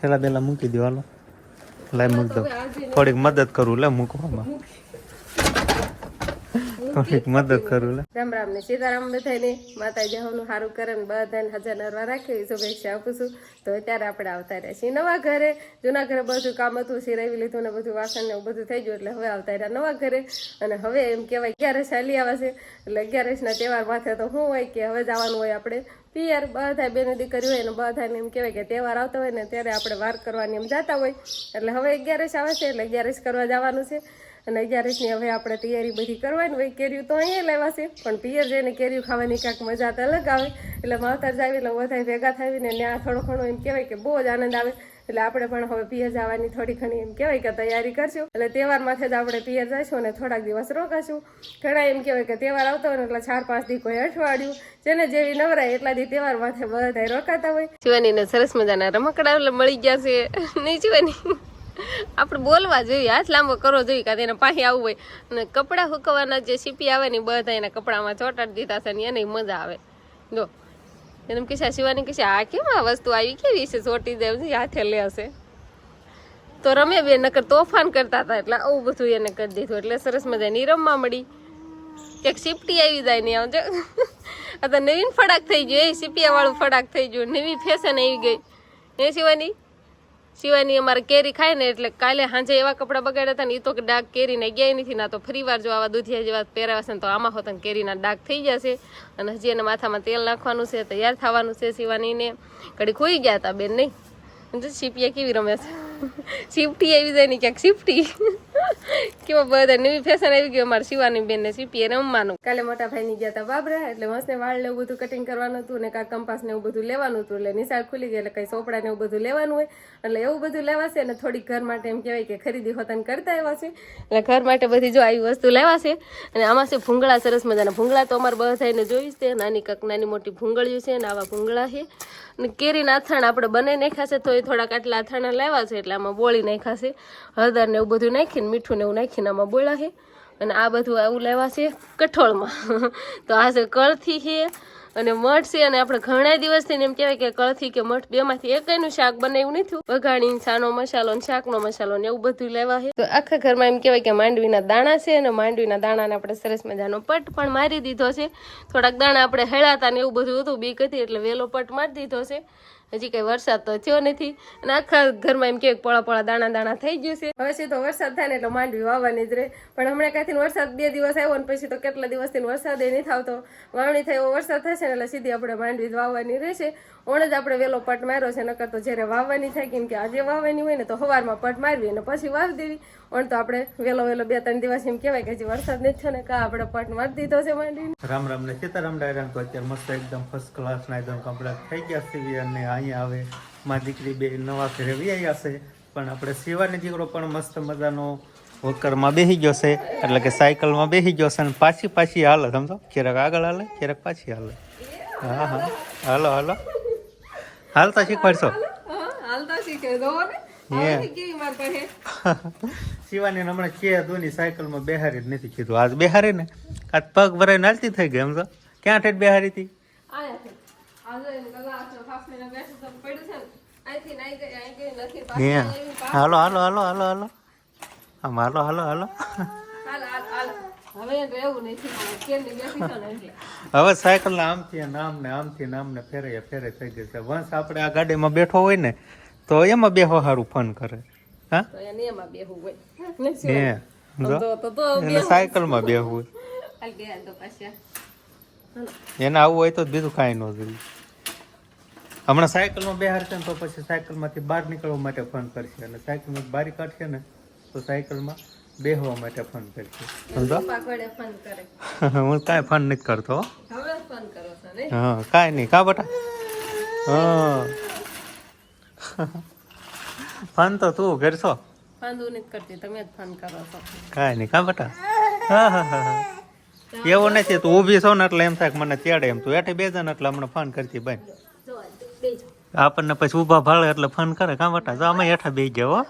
થેલા બેલા મૂકી દો હાલો લાઈ મૂકી દો થોડીક મદદ કરું લે મૂકવામાં. થોડીક ઘરે. જૂના ઘરે બધું કામ હતું, સિરાવી લીધું ને બધું વાસણ ને બધું થઈ ગયું, એટલે હવે આવતા રહ્યા નવા ઘરે. અને હવે એમ કહેવાય અગિયારસ ચાલી આવે છે. એટલે અગિયારસના તહેવાર માથે તો શું હોય કે હવે જવાનું હોય આપણે. પિયર બધા બેન દીકરી હોય ને બધાને એમ કહેવાય કે તહેવાર આવતા હોય ને ત્યારે આપણે વાર કરવાની એમ જતા હોય. એટલે હવે અગિયારસ આવે છે, એટલે અગિયારસ કરવા જવાનું છે. અને અગિયારસની હવે આપણે તૈયારી બધી કરવાની હોય કેરીયું તો અહીંયા લેવાશે. પણ પિયર જઈને કેરીયું ખાવાની કાંઈક મજા તો અલગ આવે. એટલે માવતર જાવી, એટલે બધા ભેગા થાવીને ત્યાં થોડો ઘણો એમ કહેવાય કે બહુ જ આનંદ આવે. એટલે આપણે પણ હવે પિયર જવાની થોડી ઘણી એમ કહેવાય કે તૈયારી કરશું. એટલે તહેવાર માથે જ આપણે પિયર જઈશું અને થોડાક દિવસ રોકાશું. ઘણા એમ કહેવાય કે તહેવાર આવતો હોય એટલે ચાર પાંચ દી કોઈ અઠવાડિયું, જેને જેવી નવરાય એટલા દી તહેવાર માથે બધા રોકાતા હોય. શિવાનીને સરસ મજાના રમકડા મળી ગયા છે. નહીં શિવાની? આપણે બોલવા જોઈએ, હાથ લાંબો કરવો જોઈએ કાં એને પાસે આવવું હોય. અને કપડાં સુકવવાના જે સીપી આવે ને બધા એના કપડામાં ચોટાડી દીધા છે ને એને મજા આવે. જો, એને કીધા, શિવાની કહેશે આ કેમ આ વસ્તુ આવી? કેવી છે? ચોટી જાય હાથે લે હશે. તો રમે બે, નકર તોફાન કરતા હતા એટલે આવું બધું એને કરી દીધું. એટલે સરસ મજાની રમવા મળી. ક્યાંક સીપટી આવી જાય ને આવજો આ તો નવીન ફડાક થઈ ગયું, એ સીપીયાવાળું ફડાક થઈ ગયું. નવી ફેશન આવી ગઈ. એ શિવાની? શિવાની અમારે કેરી ખાય ને એટલે કાલે સાંજે એવા કપડાં બગાડ્યા હતા ને એ તો ડાઘ કેરીને ગયા નથી ના તો ફરી વાર જો આવા દૂધિયા જેવા પહેરાવશે ને તો આમાં હોત કેરીના ડાઘ થઈ જશે. અને હજી એને માથામાં તેલ નાખવાનું છે, તૈયાર થવાનું છે સિવાનીને કડી ખોઈ ગયા હતા બેન નહીં. જો સીપિયા કેવી રમે છે. શિફ્ટી આવી જાય ને ક્યાંક સીપટી કેવા બધા નવી ફેશન આવી ગઈ અમારે શિવાની બેન ને સીપીએ રમવાનું. કાલે મોટા ભાઈ ની ગયા હતા બાબરા, એટલે મસ્ત ને વાળ ને એવું બધું કટિંગ કરવાનું હતું ને કાંઈ કંપાસ ને એવું બધું લેવાનું હતું, એટલે નિશાળ ખુલી ગઈ, એટલે કઈ સોપડા ને એવું બધું લેવાનું હોય, એટલે એવું બધું લેવાશે અને થોડીક ઘર માટે એમ કહેવાય કે ખરીદી હોતન કરતા આવ્યા છે. એટલે ઘર માટે બધી જો આવી વસ્તુ લેવાશે, અને આમાં છે ભૂંગળા, સરસ મજાના ભૂંગળા તો અમારે બધાને જોઈશ છે, નાની કંઈક નાની મોટી ભૂંગળીઓ છે ને આવા ભૂંગળા છે. અને કેરીના અથાણ આપણે બને નાખ્યા છે, તો એ થોડાક આટલા અથાણા લેવા છે, એટલે આમાં બોળી નાખ્યા છે, હળદર ને એવું બધું નાખીને મીઠું ને એવું નાખીને આમાં બોળા છે. અને આ બધું આવું લેવા છે કઠોળમાં. તો આ છે કળથી છે અને મઠ છે અને આપણે ઘણા દિવસથી એમ કહેવાય કે કળથી કે મઠ બેમાંથી એકનું શાક બનાવ્યું નથી. વઘાણી સાનો મસાલો ને શાકનો મસાલો ને એવું બધું લેવા છે. તો આખા ઘરમાં એમ કહેવાય કે માંડવીના દાણા છે અને માંડવીના દાણાને આપણે સરસ મજાનો પટ પણ મારી દીધો છે. થોડાક દાણા આપણે હેળાતા ને એવું બધું હતું, બીક હતી એટલે વેલો પટ મારી દીધો છે. હજી કઈ વરસાદ તો થયો નથી. અને આખા ઘરમાં એમ કે પોળા પોળા દાણા દાણા થઈ ગયું છે. હવે સીધો વરસાદ થાય ને એટલે માંડવી વાવવાની જ રહે. પણ હમણાં ક્યાંથી વરસાદ બે દિવસ આવ્યો ને પછી તો કેટલા દિવસથી વરસાદ એ નહીં થતો વાવણી થાય એવો વરસાદ થશે ને એટલે સીધી આપણે માંડવી વાવવાની રહેશે. ઓણ જ આપણે વહેલો પટ માર્યો છે નકર તો જ્યારે વાવવાની થાય કેમ કે આજે વાવવાની હોય ને તો સવારમાં પટ મારવી અને પછી વાવી દેવી. ઓણ તો આપણે વહેલો વેલો બે ત્રણ દિવસ એમ કહેવાય કે હજી વરસાદ નથી થયો ને કા આપણે પટ મારી દીધો છે માંડવી રામ રામ ને સીતારામ ડાયરામ તો અત્યારે મસ્ત એકદમ ફર્સ્ટ ક્લાસ ના એકદમ કમ્પ્લીટ થઈ ગયા છે. અને અહીંયા આવે માં દીકરી બે નવા ઘરે વ્યાઈ હશે પણ આપણે શિવાની દીકરો પણ મસ્ત મજાનો વોકરમાં બેસી ગયો છે એટલે કે સાયકલમાં બેસી ગયો છે અને પાછી પાછી હાલે સમજો? ક્યારેક આગળ હાલે ક્યારેક પાછી હાલે. હા હા. હાલો હાલો. હાલતા શીખવાડશો? હાલતા શીખે શિવાની હમણાં કે દોની સાયકલમાં બેહારી જ નથી કીધું. આજ બેહારી ને આજ પગ ભરાઈને હાલતી થઈ ગઈ સમજો? ક્યાં ઠેઠ બેહારી હતી? હાલો હાલો હાલો હાલો હાલો. આમ હાલો હાલો હાલો. હવે સાયકલ આમથી નામ આમ ને આમથી નામ ને ફેરે ફેરે થઈ જશે વંશ આપણે આ ગાડીમાં બેઠો હોય ને તો એમાં બેહો સારું ફોન કરે. હા? સાયકલમાં બેહવું. એને આવવું હોય તો બીજું કાંઈ ન જોઈએ. હમણાં સાયકલમાં બેહારશે ને તો પછી સાયકલમાંથી બહાર નીકળવા માટે ફોન કરશે અને સાયકલમાં બારી કાઢશે ને તો સાયકલમાં બેહવા માટે ફોન કરશે. સમજો? પપ્પા ઘોડે ફોન કરે? હું કાંઈ ફોન નથી કરતો હો. હવે ફોન કરો છો ને? હા કાંઈ નહીં. કા બટા? હા. ફોન તો તું કરશો. ફોન હું નથી કરતી તમે જ ફોન કરો કાંઈ નહીં. કા બટા? હા હા હા હા. એવું નથી તું ઊભી છો ને એટલે એમ થાય કે મને ચેડે એમ. તું એઠે બે જણ એટલે હમણાં ફોન કરતી બેજો આપણને પછી ઊભા ભાળે એટલે ફોન કરે. કા બટા જો અમે હેઠા બે ગયા હો.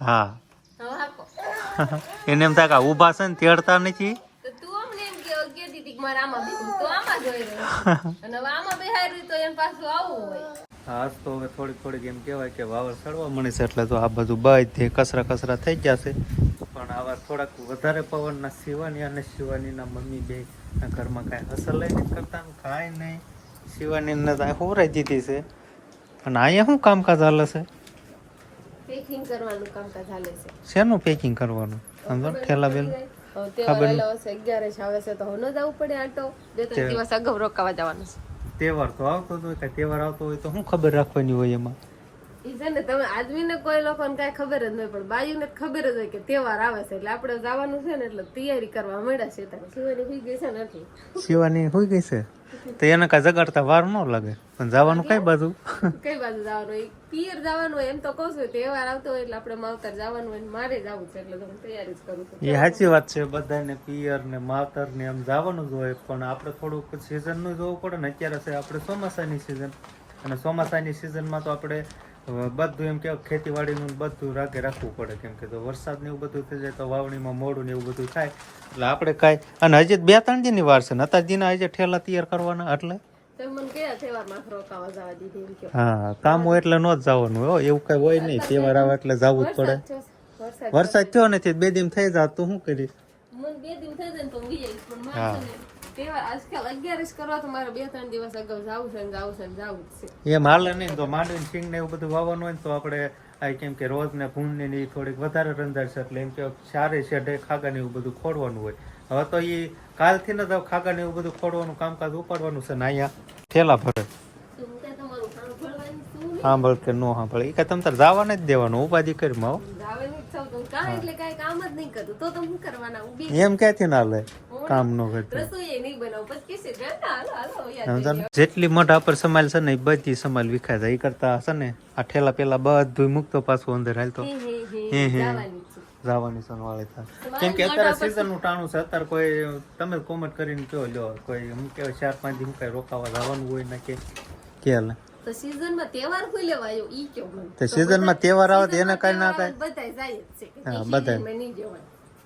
હા. એને એમ થાય કે આ ઊભા છે ને તેડતા નથી. તો તું અમને એમ કે કહેતી હતી કે મારે આમાં બેસવું તો આમાં જોઈ રહ્યો અને હવે આમાં બેહારી તો એને પાછું આવવું હોય. આજ તો હવે થોડીક થોડીક એમ કહેવાય કે વાવર સડવા મળી છે એટલે તો આ બધું બધે કચરા કચરા થઈ ગયા છે. પણ આવા થોડાક વધારે પવનના શિવાની અને શિવાનીના મમ્મી બે ઘરમાં કાંઈ હસલ લઈ નથી કરતા ને કાંઈ નહીં. શિવાનીને તો હોરાઈ દીધી છે? પણ અહીંયા શું કામકાજ હાલે છે? પેકિંગ કરવાનું કામકાજ ચાલે છે. શેનું પેકિંગ કરવાનું? સમજો ઠેલા બેલ હવે તહેવાર તો હવે ન જવું પડે આટો. બે ત્રણ દિવસ અગાઉ રોકાવા જવાનું છે. તહેવાર તો આવતો હોય કાંઈ તહેવાર આવતો હોય તો શું ખબર રાખવાની હોય એમાં? છે ને તમે આદમીને કોઈ લોકોને કાંઈ ખબર જ નહીં પણ બાયુને ને ખબર જ હોય કે તહેવાર આવે છે. એટલે આપણે જવાનું છે ને એટલે તૈયારી કરવા મળ્યા છે તારે સુવાની હોઈ ગઈ છે ને એટલે શિવાની હોઈ ગઈ છે? તો એને કાંઈ જગાડતા વાર ન લાગે. પણ જવાનું કઈ બાજુ? કઈ બાજુ જવાનું? હોય પિયર જવાનું હોય એમ તો કહું છું તહેવાર આવતો હોય એટલે આપણે માવતર જવાનું હોય મારે જવું છે એટલે તમે તૈયારી જ કરું છું. એ સાચી વાત છે બધાને પિયર ને માવતર ને એમ જવાનું જ હોય પણ આપણે થોડુંક સિઝનનું જોવું પડે ને અત્યારે છે આપણે ચોમાસાની સિઝન અને ચોમાસાની સિઝનમાં તો આપણે બધું એમ કે ખેતીવાડીનું બધું રાગે રાખવું પડે કેમ કે તો વરસાદ ને એવું બધું થઈ જાય તો વાવણીમાં મોડું ને એવું બધું થાય. એટલે આપણે કાંઈ અને હજી બે ત્રણ દિનની વાર છે ને અત્યારે દિના હજી ઠેલા તૈયાર કરવાના એટલે? જવા હા કામ હોય એટલે ન જ જવાનું હોય હો, એવું કઈ હોય નહીં તહેવાર આવે એટલે જવું જ પડે. વરસાદ થયો. નથી બે દિન થઈ જાત તો શું કરીશ? હું છે ને તહેવાર આજકાલ અગિયારસ કરવા તો મારે બે ત્રણ દિવસ અગાઉ જાવું છે ને છે ને છે. એમ હાલે નહીં તો માંડવીને સિંગ ને એવું બધું વાવવાનું હોય તો આપણે આ કેમ કે રોજ ને ભૂંડ ને થોડીક વધારે રંધાર એટલે એમ કે ચારે શેઢે ખાગા ને એવું બધું ખોડવાનું હોય. હવે તો એ કાલથી ને તો ખાગા ને એવું બધું ખોડવાનું કામકાજ ઉપાડવાનું છે ને અહીંયા. ઠેલા ભરે. સાંભળ કે ન સાંભળ. એ કાંઈ તમ તાર જવાને જ દેવાનું ઉપાધિ કરી માં હો. જાવાની જ છું તો હું કાંઈ એટલે કાંઈ કામ જ નહીં કરું તો તમે શું કરવાના ઊભી એમ ક્યાંથી ના લે? કામ ન કરતું? જેટલી મોઢા પર સમાલ છે ને એ બધી સમાલ વિખાય જાય. એ કરતા છે ને આ ઠેલા પેલા બધું મૂકતો પાછું અંદર હાલતો હે, હે, હે, હે, હે. જવાની છું. થાય કેમ કે અત્યારે સીઝનનું ટાણું છે. અત્યારે કોઈ તમે કોમેન્ટ કરીને કયો લ્યો. કોઈ હું કે ચાર પાંચ દિન કઈ રોકાવા જવાનું હોય ને કે. કે હાલે તો માં તહેવાર કોઈ લેવાયો? ઈ કયો તો સીઝનમાં તહેવાર આવે તો એને કાંઈ ના કઈ. બધાય જાય જ છે. કે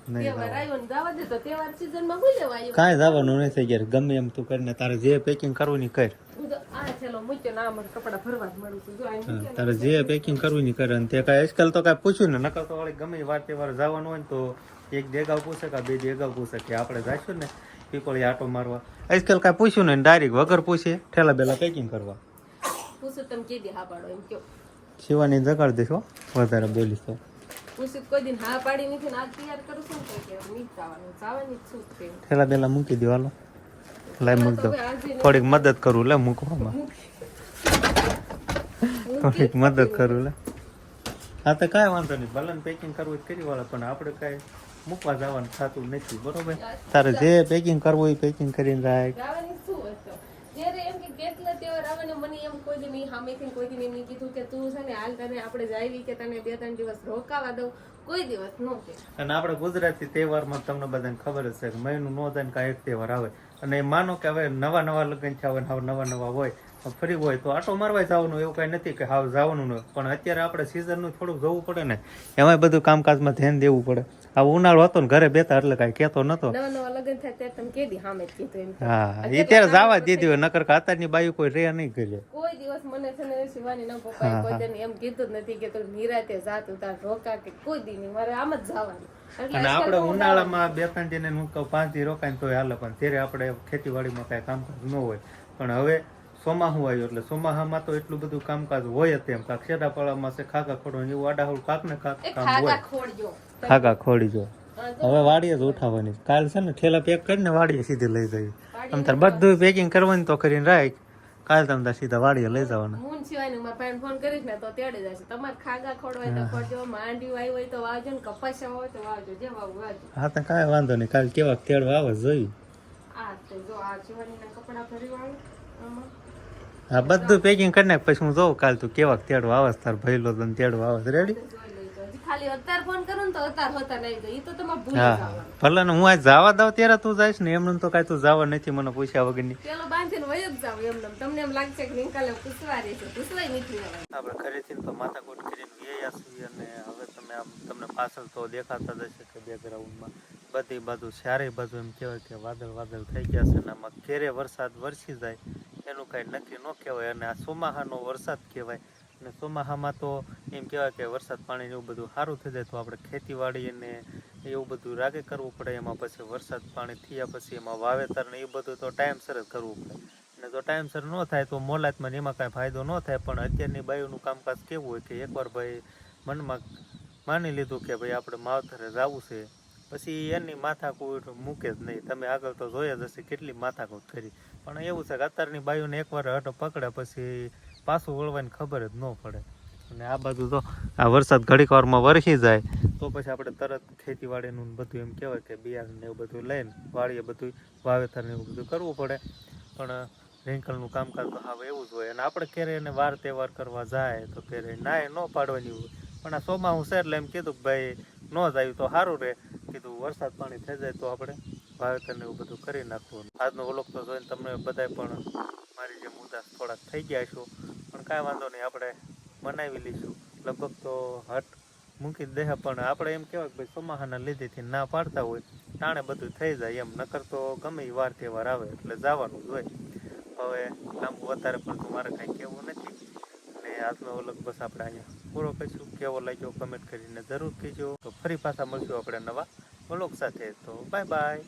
તો કોઈ જવાનું નથી યાર ગમે એમ તું કરીને તારે જે પેકિંગ કરવું ની કર. તો. તારે જે પેકિંગ કરવું ની કરે. અને તે કાંઈ આજકાલ તો કાંઈ પૂછ્યું ને નકર તો વળી ગમે વાર તહેવાર જવાનું હોય ને તો એક દેગાવ પૂછે કે બે દેગાવ પૂછે કે આપણે જઈશું ને પીપળી આટો મારવા. આજકાલ કાંઈ પૂછ્યું ને ડાયરેક્ટ વગર પૂછે ઠેલા બેલા પેકિંગ કરવા. પૂછો તમે કીધી હા પાડો એમ કયો. શિવાની જગાડ દેશો વધારે બોલીશ તો. ઠેલા બેલા મૂકી દો હાલો લાઈ મૂક દો થોડીક મદદ કરું લે મૂકવામાં. થોડીક મદદ કરું લે. હા તો કાંઈ વાંધો નહીં. ભલે પેકિંગ કરવું કરી વાળા પણ આપણે કાંઈ મૂકવા જવાનું થતું નથી બરોબર? તારે જે. પેકિંગ કરવું એ પેકિંગ કરીને રાખ. જ્યારે એમ કે કેટલા તહેવાર આવે ને મને એમ કોઈ દી નહીં સામેથી કોઈ દી નહીં કીધું કે તું છે ને હાલ તને આપણે જાવી કે તને બે ત્રણ દિવસ રોકાવા દઉં, કોઈ દિવસ નો કે. અને આપણે ગુજરાતી તહેવારમાં તમને બધાને ખબર છે કે મહિનું નો થાય ને તહેવાર આવે. અને માનો કે હવે નવા નવા લગ્ન થયા હોય નવા નવા હોય ફરી હોય તો આટો મારવા જવાનું એવું કાંઈ નથી કે હાવ જવાનું ન પણ અત્યારે આપણે સિઝનનું થોડુંક જોવું પડે ને એમાંય બધું કામકાજમાં ધ્યાન દેવું પડે. આ ઉનાળો હતો ને ઘરે બેતા એટલે કાંઈ કહેતો નતો. હા એ ત્યારે જવા દીધી હોય નકર કે અત્યારની બાયું કોઈ રે નહીં કરે કોઈ દિવસ મને છે ને શિવાની ના પપ્પાએ કોઈ એમ કીધું જ નથી કે તું નિરાતે જા તું તાર રોકા કે કોઈ દી નહીં મારે આમ જ જવાનું. અને આપણે ઉનાળામાં બે ત્રણ દિને હું કહું પાંચ દી રોકાય તો હાલે પણ ત્યારે આપણે ખેતીવાડીમાં કાંઈ કામકાજ ન હોય. પણ હવે ચોમાહું આવ્યું એટલે ચોમાહામાં તો એટલું બધું કામકાજ હોય જ એમ. કાંક શેડાપાળામાં છે ખાકા ખોડો એવું આડાહુડ કાક ને કાક કામ હોય. ખાકા ખોડી જો હવે વાડીએ જ ઉઠાવવાની કાલ છે ને ઠેલા પેક કરીને વાડીએ સીધી લઈ જવી આમ તાર બધું પેકિંગ કરવાની તો કરીને રાખ. કાલ તમે તાર સીધા વાડીએ લઈ જવાના. હું સિવાય મારા ભાઈને ફોન કરીશ ને તો તેડે જશે. તમારે ખાગા ખોડવાય તો ખોડજો માંડી વાય હોય તો વાવજો ને કપાસિયા હોય તો વાવજો. જે વાવ વાવજો હા તો કાંઈ વાંધો નહીં. કાલ કેવા તેડવા આવે જોઈ. આ તો જો આ શિવાનીના કપડાં ફરી વાળું. આમાં. હા બધું પેકિંગ કરી નાખ પછી હું જોઉં કાલ તું કેવા તેડો આવસ તાર ભયલો તને તેડો આવસ. રેડી જોઈ લેજો. હજી ખાલી અત્યાર ફોન કરું ને તો અત્યાર હોતા નહીં તો ઈ તો તમારે ભૂલી હા. ભલે ને હું આજ જવા દઉં ત્યારે તું જઈશ ને એમને તો કાંઈ તું જવા નથી મને પૂછ્યા વગરની. પેલો બાંધીને વયો જ જાવ એમને તમને એમ લાગશે કે નિકાલે પૂછવા રહે છે પૂછવાય નથી જવાનું. આપણે ઘરેથી તો માથાકૂટ કરીને ગયા છીએ અને હવે તમે આમ તમને પાછળ તો દેખાતા જ હશે કે બેકગ્રાઉન્ડમાં બધી બાજુ ચારે બાજુ એમ કહેવાય કે વાદળ વાદળ થઈ ગયા છે અને આમાં ક્યારે વરસાદ વરસી જાય, એનું કાંઈ નક્કી ન કહેવાય. અને આ ચોમાહાનો વરસાદ કહેવાય. અને ચોમાહામાં તો એમ કહેવાય કે વરસાદ પાણી એવું બધું સારું થઈ જાય તો આપણે ખેતીવાડી અને એવું બધું રાગે કરવું પડે. એમાં પછી વરસાદ પાણી થયા પછી એમાં વાવેતર ને એ બધું તો ટાઈમસર જ કરવું પડે. અને જો ટાઈમસર ન થાય તો મોલાતમાં એમાં કાંઈ ફાયદો ન થાય. પણ અત્યારની બાયુનું કામકાજ કેવું હોય કે એકવાર ભાઈ મનમાં માની લીધું કે ભાઈ આપણે માવતરે જવું છે. પછી એની માથાકૂટ મૂકે જ નહીં. તમે આગળ તો જોયા જ હશે કેટલી માથાકૂટ કરી. પણ એવું છે કે અત્યારની બાયુને એકવાર હટો પકડે પછી પાછું વળવાની ખબર જ ન પડે. અને આ બાજુ તો આ વરસાદ ઘડીક વારમાં વરસી જાય, તો પછી આપણે તરત ખેતીવાડીનું બધું એમ કહેવાય કે બિયારણ ને એવું બધું લઈને વાળીએ બધું વાવેતર ને એવું બધું કરવું પડે. પણ રેંકલનું કામકાજ તો હવે એવું જ હોય. અને આપણે ક્યારે એને વાર તહેવાર કરવા જાય તો ક્યારે નાય ન પાડવાની હોય. પણ આ ચોમાસું છે એટલે એમ કીધું કે ભાઈ, ન જાય તો સારું રહે. કીધું, વરસાદ પાણી થઈ જાય તો આપણે વાવેતર એવું બધું કરી નાખવું આજનો વ્લોગ તો જોઈને તમને બધાય પણ મારી જેમ ઉદાસ થોડાક થઈ ગયા છો. પણ કાંઈ વાંધો નહીં, આપણે બનાવી લઈશું. લગભગ તો હટ મૂકી જ દે, પણ આપણે એમ કહેવાય કે ભાઈ ચોમાહાના લીધેથી ના પાડતા હોય, તાણે બધું થઈ જાય એમ. નકર તો ગમે વાર તહેવાર આવે, એટલે જવાનું જ હોય. હવે લાંબુ વધારે પડતું મારે કાંઈ કહેવું નથી. અને આજનો અલગ બસ આપણે અહીંયા પૂરો કરીશું. કેવો લાગ્યો કમેન્ટ કરીને જરૂર કહેજો. તો ફરી પાછા મળશું આપણે નવા બ્લોગ સાથે. તો બાય બાય.